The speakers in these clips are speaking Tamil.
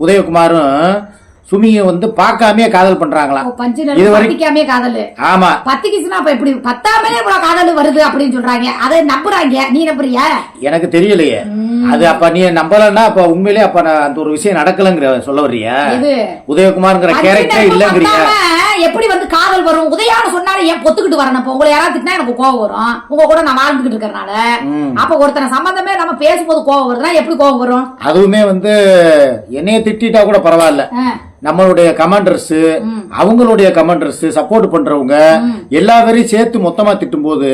உதயகுமாரும் சுமியை வந்து பார்க்காமயே காதல் பண்றாங்களாம் பஞ்சு இது வரைக்கும் காதல். ஆமா. பத்திக்கிச்சுன்னா அப்ப எப்படி? பத்தாமே இவ்வளவு காதல் வருது அப்படின்னு சொல்றாங்க. அதை நம்புறாங்க. நீ நம்புறியா? எனக்கு தெரியலையே. அது அப்ப நீ நம்பலன்னா அப்ப உண்மையிலே அப்ப அந்த ஒரு விஷயம் நடக்கலங்கிற சொல்ல வர்றியா? உதயகுமார்ங்கிற கேரக்டர் பத்தாம எப்படி வந்து சொன்னாலும் ஏன் பொத்துக்கிட்டு வரணும்? இப்போ உங்களை யாராவது திட்டினா எனக்கு கோவம் வரும். உங்க கூட நான் வாழ்ந்துகிட்டு இருக்கறனால. அப்ப ஒருத்தனை சம்பந்தமே நம்ம பேசும்போது கோவம் வருதுன்னா எப்படி கோவம் வரும்? அதுவுமே வந்து என்னைய திட்டிட்டா கூட பரவாயில்ல. நம்மளுடைய கமாண்டர்ஸ் அவங்களுடைய கமாண்டர்ஸ் சப்போர்ட் பண்றவங்க எல்லா பேரையும் சேர்த்து மொத்தமா திட்டும் போது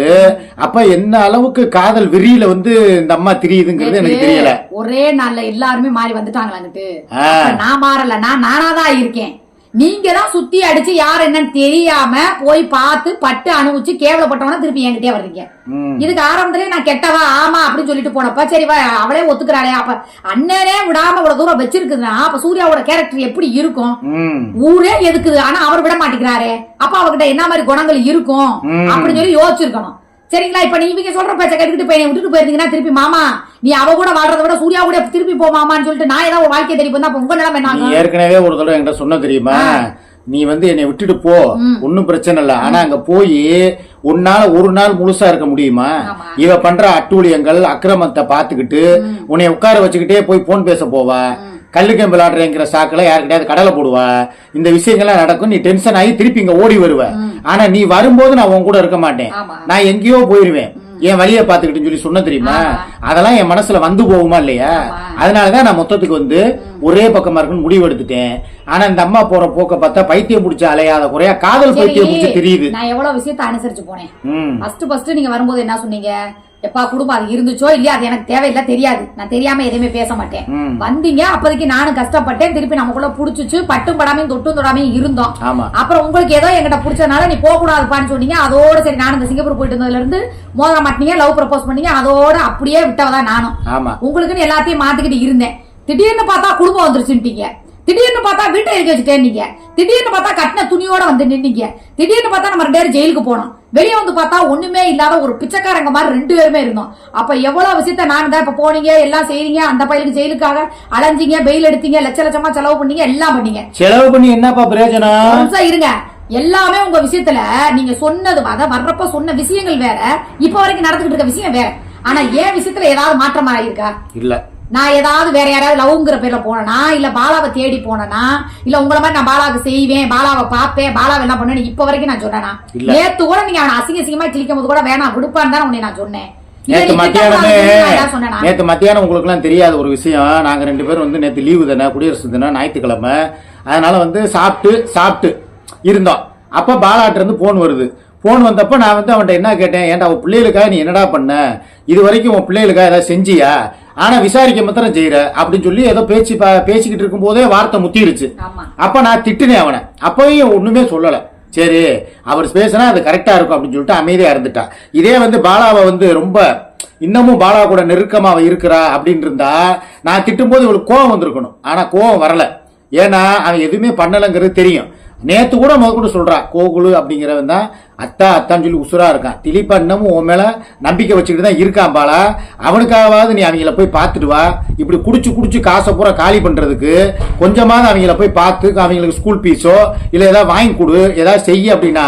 அப்ப என்ன அளவுக்கு காதல் வெறியில வந்து இந்த அம்மா திரியுதுங்கிறது எனக்கு தெரியல. ஒரே நாள்ல எல்லாருமே மாறி வந்துட்டாங்களாங்கிட்டு நான் மாறல நான் நானாதான் இருக்கேன். நீங்க தான் சுத்தி அடிச்சு யார் என்னன்னு தெரியாம போய் பார்த்து பட்டு அனுபவிச்சு கேவலப்பட்டவன திருப்பி என்கிட்டயே வர்றீங்க. இதுக்கு ஆரம்பத்திலே நான் கெட்டவா? ஆமா அப்படின்னு சொல்லிட்டு போனப்ப சரி வா அவளே ஒத்துக்கிறாளே. அப்ப அண்ணனே விடாம இவ்வளவு தூரம் வச்சிருக்குதுன்னா அப்ப சூர்யாவோட கேரக்டர் எப்படி இருக்கும்? ஊரே எதுக்குது? ஆனா அவர் விட மாட்டேங்கிறாரே. அப்ப அவகிட்ட என்ன மாதிரி குணங்கள் இருக்கும். அப்படின்னு சொல்லி யோசிச்சிருக்கணும். சரிங்களா? இப்ப நீங்க சொல்ற பேச்ச கேட்டுக்கிட்டு பையனை விட்டுட்டு போயிருந்தீங்கன்னா திருப்பி மாமா நீ அவ கூட வாழ்றத விட சூர்யா கூட திருப்பி போ மாமான்னு சொல்லிட்டு நான் ஏதாவது ஒரு வாழ்க்கை போனா அப்ப உங்க நிலைமை நீ என்ன ஏற்கனவே ஒரு தடவை என்கிட்ட சொன்ன தெரியுமா? நீ வந்து என்னை விட்டுட்டு போ. ஒன்னும் பிரச்சனை இல்ல. ஆனா அங்க போய் உன்னால ஒரு நாள் முழுசா இருக்க முடியுமா. இவ பண்ற அட்டூழியங்கள் அக்கிரமத்தை பாத்துக்கிட்டு உன்னை உட்கார வச்சுக்கிட்டே போய் போன் பேச போவா. கல்லுக்கம் விளையாடுறேங்கிற சாக்குல யாருக்கிட்டயாவது கடலை போடுவா? இந்த விஷயங்கள்லாம் நடக்கும். நீ டென்ஷன் ஆகி திருப்பி இங்க ஓடி வருவ. ஆனா நீ வரும்போது நான் உன் கூட இருக்க மாட்டேன். நான் எங்கேயோ போயிருவேன். என் வழியை பாத்துக்கிட்டுன்னு சொல்லி சொன்ன தெரியுமா? அதெல்லாம் என் மனசுல வந்து போகுமா இல்லையா? அதனாலதான் நான் மொத்தத்துக்கு வந்து ஒரே பக்கமா இருக்குன்னு முடிவு எடுத்துட்டேன் ஆனா இந்த அம்மா போற போக்க பார்த்தா பைத்தியம் பிடிச்ச அலையாத குறையா காதல் பைத்தியம் பிடிச்ச தெரியுது. நான் எவ்வளவு விஷயத்த அனுசரிச்சு போனேன். ஃபர்ஸ்ட் ஃபர்ஸ்ட் நீங்க வரும்போது என்ன சொன்னீங்க? எப்பா குடும்பம் அது இருந்துச்சோ இல்லையா அது எனக்கு தேவையில்லை தெரியாது. நான் தெரியாம எதுவுமே பேச மாட்டேன். வந்தீங்க அப்போதைக்கு நானும் கஷ்டப்பட்டேன். திருப்பி நமக்குள்ள புடிச்சிச்சு பட்டும் படாமையும் தொட்டும் தொடாமையும் இருந்தோம். அப்புறம் உங்களுக்கு ஏதோ என்கிட்ட பிடிச்சதுனால நீ போக கூடாதுப்பான்னு சொன்னீங்க. அதோட சரி நானும் இந்த சிங்கப்பூர் போயிட்டு இருந்ததுல இருந்து மோதிர மாட்டீங்க லவ் ப்ரப்போஸ் பண்ணீங்க. அதோட அப்படியே விட்டவதான் நானும். ஆமா. உங்களுக்குன்னு எல்லாத்தையும் மாத்திக்கிட்டு இருந்தேன். திடீர்னு பார்த்தா குடும்பம் வந்துருச்சுட்டீங்க திடீர்னு பார்த்தா வீட்டை இருக்க வச்சுட்டேன்னீங்க திடீர்னு பார்த்தா கட்டின துணியோட வந்து நின்னீங்க. திடீர்னு பார்த்தா நம்ம ரெண்டு பேரும் ஜெயிலுக்கு போனோம். வெளியே வந்து பார்த்தா ஒண்ணுமே இல்லாத ஒரு பிச்சைக்காரங்க மாதிரி ரெண்டு பேருமே இருந்தோம். அப்ப எவ்வளவு விஷயத்த நான் தான் இப்ப போனீங்க எல்லாம் செய்றீங்க அந்த பையலுக்கு ஜெயிலுக்காக அலைஞ்சீங்க பெயில் எடுத்தீங்க லட்ச லட்சமா செலவு பண்ணீங்க எல்லாம் பண்ணீங்க. செலவு பண்ணி என்னப்பா பிரயோஜனம்? இருங்க. எல்லாமே உங்க விஷயத்துல நீங்க சொன்னது அத வர்றப்ப சொன்ன விஷயங்கள் வேற. இப்ப வரைக்கும் நடந்துகிட்டு இருக்க விஷயம் வேற. ஆனா ஏன் விஷயத்துல ஏதாவது மாற்றமா இருக்கா இல்ல. நான் ஏதாவது வேற யாராவது லவ்ங்கிற பேர்ல போனனா இல்ல பாலாவை தேடி போனனா இல்ல உங்கள மாதிரி நான் பாலாவுக்கு செய்வேன் பாலாவை பாப்பேன் பாலாவை என்ன பண்ணேன்னு இப்ப வரைக்கும் நான் சொன்னேனா. நேத்து கூட நீங்க அவனை அசிங்க அசிங்கமா கிழிக்கும் போது கூட வேணாம் விடுப்பான்னு தான் உன்னை நான் சொன்னேன். இதை நேத்து நீ மத்தியானமே? நேத்து மத்தியானம் உங்களுக்கு எல்லாம் தெரியாத ஒரு விஷயம். நாங்க ரெண்டு பேரும் வந்து நேத்து லீவு தானே குடியரசு தினம் ஞாயிற்றுக்கிழமை. அதனால வந்து சாப்பிட்டு சாப்பிட்டு இருந்தோம். அப்ப பாலாட்ட இருந்து போன் வருது. போன் வந்தப்ப நான் வந்து அவன்கிட்ட என்ன கேட்டேன்? ஏன்டா உன் பிள்ளைகளுக்காக நீ என்னடா பண்ண? இது வரைக்கும் உன் பிள்ளைகளுக்காக ஏதாவது செஞ்சியா? ஆனா விசாரிக்க மாத்திரம் செய்யற அப்படின்னு சொல்லி ஏதோ பேச்சு பேசிக்கிட்டு இருக்கும் போதே வார்த்தை முத்திருச்சு. அப்ப நான் திட்டினேன் அவனை. அப்பயும் ஒண்ணுமே சொல்லல. சரி அவர் பேசினா அது கரெக்டா இருக்கும் அப்படின்னு சொல்லிட்டு அமைதியா இருந்துட்டா. இதே வந்து பாலாவை வந்து ரொம்ப இன்னமும் பாலா கூட நெருக்கமா அவ இருக்கிறா அப்படின்னு இருந்தா நான் திட்டும்போது இவளுக்கு கோவம் வந்திருக்கணும். ஆனா கோவம் வரல. ஏன்னா அவன் எதுவுமே பண்ணலைங்கிறது தெரியும். நேத்து கூட முத கூட சொல்றா கோகுலு அப்படிங்கிறவன் தான் அத்தா அத்தான்னு சொல்லி உசுரா இருக்கான். திலீப்பா இன்னமும் உன் மேல நம்பிக்கை வச்சுக்கிட்டு தான் இருக்கான் பாலா. அவனுக்காகவாவது நீ அவங்கள போய் பார்த்துட்டு வா. இப்படி குடிச்சு குடிச்சு காசை பூரா காலி பண்றதுக்கு கொஞ்சமாவது அவங்கள போய் பார்த்து அவங்களுக்கு ஸ்கூல் ஃபீஸோ இல்ல ஏதாவது வாங்கி கொடு ஏதாவது செய்ய அப்படின்னா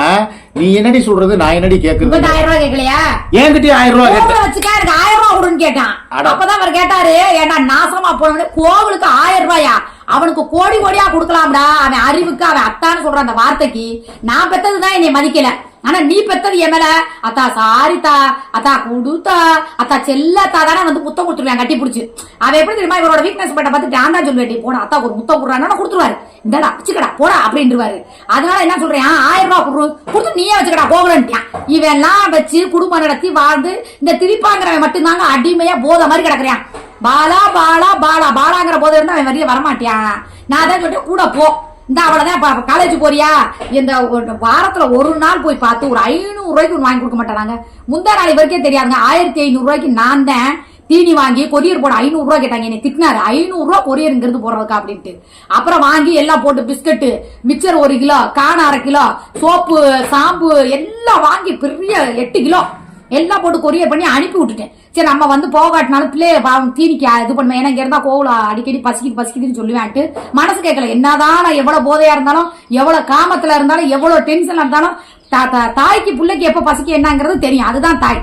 நீ என்னடி சொல்றது நான் என்னடி கேக்குறது? ஆயிரம் ரூபாய் கேட்கலையா? என்கிட்டயே ஆயிரம் ரூபாய் கேட்ட எனக்கு ஆயிரம் ரூபாய் கொடுன்னு கேட்டான். அப்பதான் அவர் கேட்டாரு ஏன்டா நாசமா போனவனே கோவிலுக்கு ஆயிரம் ரூபாயா? அவனுக்கு கோடி கோடியா கொடுக்கலாம்டா. அவன் அறிவுக்கு அவன் அத்தான்னு சொல்ற அந்த வார்த்தைக்கு நான் பெத்ததுதான் என்னை மதிக்கல. ஆனா நீ பெத்தது என் மேல. அத்தா சாரித்தா. அத்தா குடுத்தா. அத்தா செல்லத்தா தானே வந்து முத்தம் கொடுத்துருவேன் கட்டி பிடிச்சி. அவன் எப்படி தெரியுமா இவரோட வீக்னஸ் பட்ட பார்த்து நான் தான் சொல்லுவேன் போனா அத்தா ஒரு முத்தம் கொடுறான்னு கொடுத்துருவாரு. இந்தடா வச்சுக்கடா போடா அப்படின்ட்டுருவாரு அதனால என்ன சொல்றேன் ஆயிரம் ரூபாய் கொடு. கொடுத்து நீயே வச்சுக்கடா போகலன்ட்டான் இவன் எல்லாம் வச்சு குடும்பம் நடத்தி வாழ்ந்து இந்த திரிப்பாங்கிறவன் மட்டும்தாங்க அடிமையா போத மாதிரி கிடக்குறான். பாலா பாலா பாலா. பாலாங்கிற போது இருந்தா அவன் வெளியே வரமாட்டியான் நான் தான் சொல்லிட்டு கூட போ. இந்த அவ்வளோதான் காலேஜ் போறியா? இந்த ஒரு ஒரு நாள் போய் பார்த்து ஒரு ஐநூறு ரூபாய்க்கு வாங்கி கொடுக்க மாட்டாங்க முந்தா நாள் இவருக்கே தெரியாதுங்க. ஆயிரத்தி ஐநூறு ரூபாய்க்கு நான் தான் தீனி வாங்கி கொரியர் போட ஐநூறுரூவா கேட்டாங்க. என்னை திட்டினாரு. ஐநூறுரூவா ரூபாய் கொரியர் இங்கிருந்து அப்படின்ட்டு. அப்புறம் வாங்கி எல்லாம் போட்டு பிஸ்கட்டு மிக்சர் ஒரு கிலோ கான் அரை கிலோ சோப்பு சாம்பு எல்லாம் வாங்கி பெரிய எட்டு கிலோ. எல்லாம் போட்டு கொரியர் பண்ணி அனுப்பி விட்டுட்டேன். சரி நம்ம வந்து போகாட்டினாலும் பிள்ளைய பாவம் தீனிக்கு இது பண்ணுவேன் ஏன்னா இங்க இருந்தா கோவில அடிக்கடி பசிக்குது பசிக்குதுன்னு சொல்லுவேன்ட்டு. மனசு கேட்கல. என்னதான் நான் எவ்வளவு போதையா இருந்தாலும் எவ்வளவு காமத்துல இருந்தாலும் எவ்வளவு டென்ஷன்ல இருந்தாலும் தா- தா- தாய்க்கு பிள்ளைக்கு எப்ப பசிக்க என்னங்கிறது தெரியும். அதுதான் தாய்.